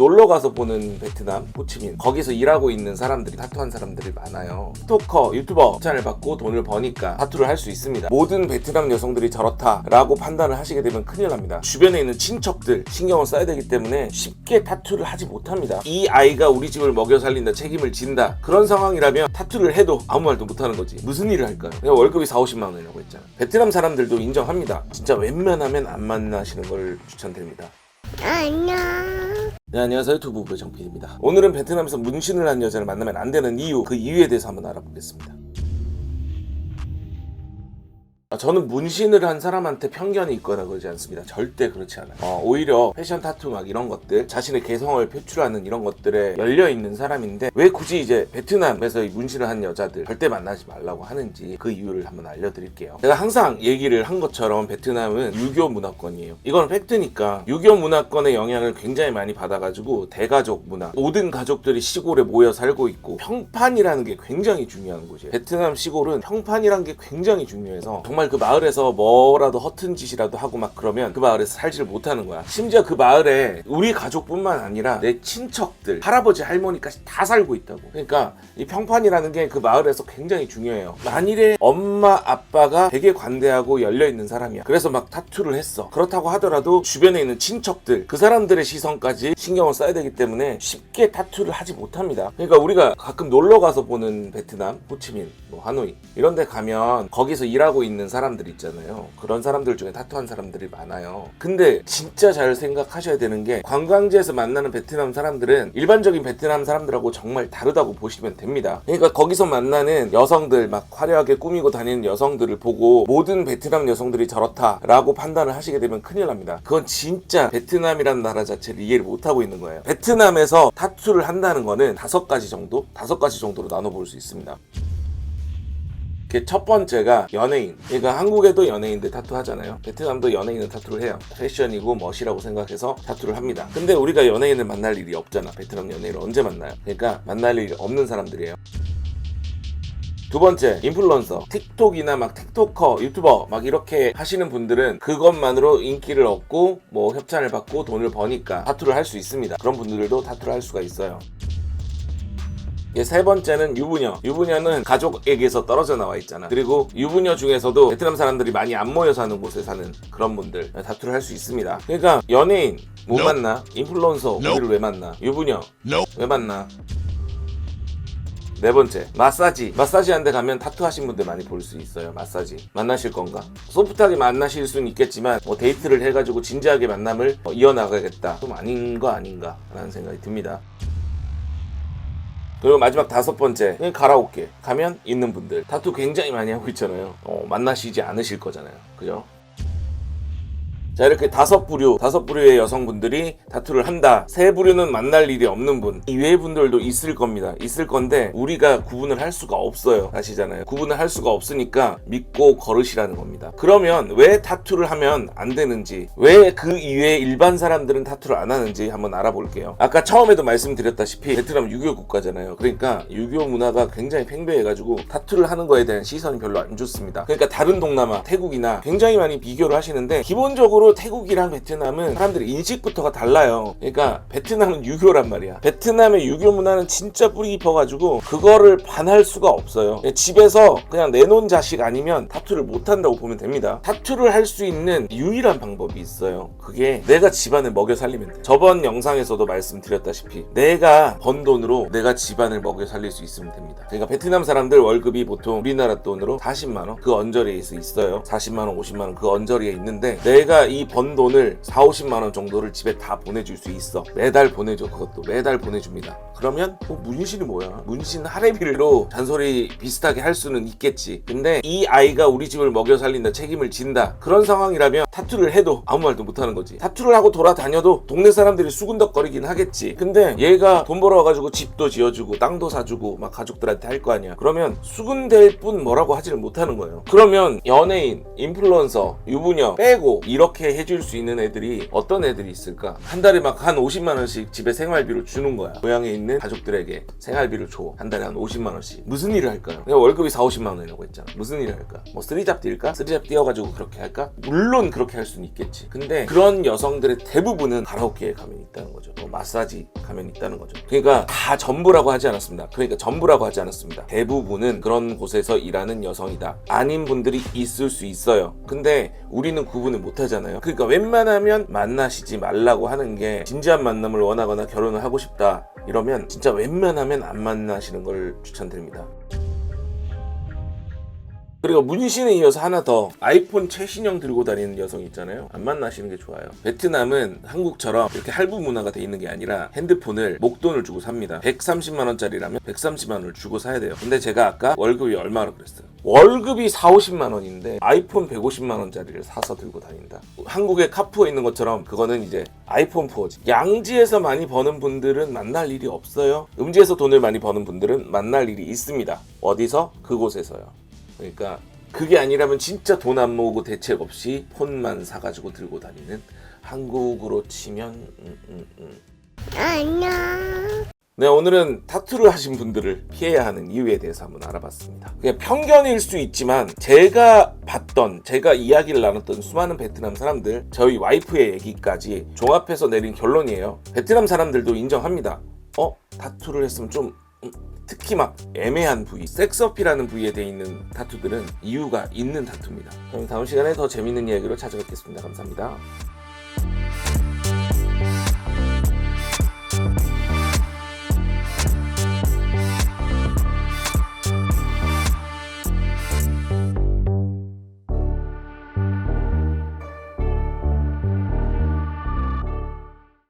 놀러 가서 보는 베트남, 호치민 거기서 일하고 있는 사람들이 타투한 사람들이 많아요. 스토커, 유튜버 협찬을 받고 돈을 버니까 타투를 할 수 있습니다. 모든 베트남 여성들이 저렇다라고 판단을 하시게 되면 큰일 납니다. 주변에 있는 친척들 신경을 써야 되기 때문에 쉽게 타투를 하지 못합니다. 이 아이가 우리 집을 먹여 살린다, 책임을 진다 그런 상황이라면 타투를 해도 아무 말도 못하는 거지. 무슨 일을 할까요? 내가 월급이 4, 50만 원이라고 했잖아. 베트남 사람들도 인정합니다. 진짜 웬만하면 안 만나시는 걸 추천드립니다. 안녕. 네, 안녕하세요. 유튜브 부의 정필입니다. 오늘은 베트남에서 문신을 한 여자를 만나면 안 되는 이유, 그 이유에 대해서 한번 알아보겠습니다. 아, 저는 문신을 한 사람한테 편견이 있거나 그러지 않습니다. 절대 그렇지 않아요. 어, 오히려 패션 타투 막 이런 것들, 자신의 개성을 표출하는 이런 것들에 열려 있는 사람인데 왜 굳이 이제 베트남에서 이 문신을 한 여자들 절대 만나지 말라고 하는지 그 이유를 한번 알려드릴게요. 제가 항상 얘기를 한 것처럼 베트남은 유교 문화권이에요. 이건 팩트니까 유교 문화권의 영향을 굉장히 많이 받아가지고 대가족 문화, 모든 가족들이 시골에 모여 살고 있고 평판이라는 게 굉장히 중요한 곳이에요. 베트남 시골은 평판이라는 게 굉장히 중요해서 정말 그 마을에서 뭐라도 허튼 짓이라도 하고 막 그러면 그 마을에서 살지를 못하는 거야. 심지어 그 마을에 우리 가족뿐만 아니라 내 친척들, 할아버지, 할머니까지 다 살고 있다고. 그러니까 이 평판이라는 게 그 마을에서 굉장히 중요해요. 만일에 엄마, 아빠가 되게 관대하고 열려 있는 사람이야. 그래서 막 타투를 했어. 그렇다고 하더라도 주변에 있는 친척들, 그 사람들의 시선까지 신경을 써야 되기 때문에 쉽게 타투를 하지 못합니다. 그러니까 우리가 가끔 놀러 가서 보는 베트남, 호치민, 뭐 하노이 이런 데 가면 거기서 일하고 있는 사람들 있잖아요. 그런 사람들 중에 타투한 사람들이 많아요. 근데 진짜 잘 생각하셔야 되는 게 관광지에서 만나는 베트남 사람들은 일반적인 베트남 사람들하고 정말 다르다고 보시면 됩니다. 그러니까 거기서 만나는 여성들 막 화려하게 꾸미고 다니는 여성들을 보고 모든 베트남 여성들이 저렇다라고 판단을 하시게 되면 큰일 납니다. 그건 진짜 베트남이라는 나라 자체를 이해를 못하고 있는 거예요. 베트남에서 타투를 한다는 거는 다섯 가지 정도? 다섯 가지 정도로 나눠볼 수 있습니다. 그 첫 번째가 연예인. 그러니까 한국에도 연예인들 타투 하잖아요. 베트남도 연예인은 타투를 해요. 패션이고 멋이라고 생각해서 타투를 합니다. 근데 우리가 연예인을 만날 일이 없잖아. 베트남 연예인을 언제 만나요? 그러니까 만날 일이 없는 사람들이에요. 두 번째, 인플루언서. 틱톡이나 막 틱토커, 유튜버 막 이렇게 하시는 분들은 그것만으로 인기를 얻고 뭐 협찬을 받고 돈을 버니까 타투를 할 수 있습니다. 그런 분들도 타투를 할 수가 있어요. 예, 세 번째는 유부녀. 유부녀는 가족에게서 떨어져 나와 있잖아. 그리고 유부녀 중에서도 베트남 사람들이 많이 안 모여 사는 곳에 사는 그런 분들 타투를 할 수 있습니다. 그러니까 연예인 못 만나, 인플루언서 우리를 왜 만나, 유부녀 왜 만나. 네 번째 마사지. 마사지 한대 가면 타투 하신 분들 많이 볼 수 있어요 마사지. 만나실 건가? 소프트하게 만나실 수는 있겠지만 뭐 데이트를 해가지고 진지하게 만남을 어, 이어나가겠다. 좀 아닌 거 아닌가 라는 생각이 듭니다 그리고 마지막 다섯 번째 가라오케 가면 있는 분들. 타투 굉장히 많이 하고 있잖아요. 어, 만나시지 않으실 거잖아요. 그죠 자 이렇게 다섯 부류 다섯 부류의 여성분들이 타투를 한다. 세 부류는 만날 일이 없는 분. 이외의 분들도 있을 겁니다. 있을 건데 우리가 구분을 할 수가 없어요. 아시잖아요. 구분을 할 수가 없으니까 믿고 걸으시라는 겁니다. 그러면 왜 타투를 하면 안 되는지 왜 그 이외의 일반 사람들은 타투를 안 하는지 한번 알아볼게요. 아까 처음에도 말씀드렸다시피 베트남 유교 국가잖아요. 그러니까 유교 문화가 굉장히 팽배해가지고 타투를 하는 거에 대한 시선이 별로 안 좋습니다. 그러니까 다른 동남아 태국이나 굉장히 많이 비교를 하시는데 기본적으로 태국이랑 베트남은 사람들의 인식부터가 달라요. 그러니까 베트남은 유교란 말이야. 베트남의 유교 문화는 진짜 뿌리 깊어가지고 그거를 반할 수가 없어요. 집에서 그냥 내놓은 자식 아니면 타투를 못 한다고 보면 됩니다. 타투를 할 수 있는 유일한 방법이 있어요. 그게 내가 집안을 먹여 살리면 돼. 저번 영상에서도 말씀드렸다시피 내가 번 돈으로 내가 집안을 먹여 살릴 수 있으면 됩니다. 그러니까 베트남 사람들 월급이 보통 우리나라 돈으로 40만 원 그 언저리에 있어요. 40만 원, 50만 원 그 언저리에 있는데 내가 이 번 돈을 4, 50만 원 정도를 집에 다 보내줄 수 있어. 매달 보내줘 그것도 매달 보내줍니다. 그러면 어, 문신이 뭐야? 문신 할애비로 잔소리 비슷하게 할 수는 있겠지. 근데 이 아이가 우리 집을 먹여 살린다, 책임을 진다. 그런 상황이라면 타투를 해도 아무 말도 못 하는 거지. 타투를 하고 돌아다녀도 동네 사람들이 수군덕거리긴 하겠지. 근데 얘가 돈 벌어와가지고 집도 지어주고 땅도 사주고 막 가족들한테 할 거 아니야. 그러면 수군될 뿐 뭐라고 하지를 못하는 거예요. 그러면 연예인, 인플루언서, 유부녀 빼고 이렇게 그렇게 해줄 수 있는 애들이 어떤 애들이 있을까? 한 달에 막 한 50만 원씩 집에 생활비로 주는 거야. 고향에 있는 가족들에게 생활비를 줘. 한 달에 한 50만 원씩. 무슨 일을 할까요? 내가 월급이 4, 50만 원이라고 했잖아. 무슨 일을 할까? 뭐 쓰리잡 뛸까? 쓰리잡 뛰어가지고 그렇게 할까? 물론 그렇게 할 수는 있겠지. 근데 그런 여성들의 대부분은 가라오케에 가면 있다는 거죠. 뭐 마사지 가면 있다는 거죠. 그러니까 다 전부라고 하지 않았습니다. 그러니까 전부라고 하지 않았습니다. 대부분은 그런 곳에서 일하는 여성이다. 아닌 분들이 있을 수 있어요. 근데 우리는 구분을 못 하잖아요. 그러니까 웬만하면 만나시지 말라고 하는 게 진지한 만남을 원하거나 결혼을 하고 싶다. 이러면 진짜 웬만하면 안 만나시는 걸 추천드립니다. 그리고 문신에 이어서 하나 더 아이폰 최신형 들고 다니는 여성 있잖아요. 안 만나시는 게 좋아요. 베트남은 한국처럼 이렇게 할부 문화가 돼 있는 게 아니라 핸드폰을 목돈을 주고 삽니다. 130만 원짜리라면 130만 원을 주고 사야 돼요. 근데 제가 아까 월급이 얼마라고 그랬어요 월급이 4, 50만 원인데 아이폰 150만 원짜리를 사서 들고 다닌다 한국에 카푸어 있는 것처럼 그거는 이제 아이폰 4지 양지에서 많이 버는 분들은 만날 일이 없어요 음지에서 돈을 많이 버는 분들은 만날 일이 있습니다 어디서? 그곳에서요 그러니까 그게 아니라면 진짜 돈 안 모으고 대책 없이 폰만 사가지고 들고 다니는 한국으로 치면 음, 음, 음. 안녕. 네 오늘은 타투를 하신 분들을 피해야 하는 이유에 대해서 한번 알아봤습니다. 그냥 편견일 수 있지만 제가 봤던 제가 이야기를 나눴던 수많은 베트남 사람들 저희 와이프의 얘기까지 종합해서 내린 결론이에요. 베트남 사람들도 인정합니다. 어 타투를 했으면 좀 음, 특히 막 애매한 부위, 섹스어필하는 부위에 돼 있는 타투들은 이유가 있는 타투입니다. 그럼 다음 시간에 더 재밌는 이야기로 찾아뵙겠습니다. 감사합니다.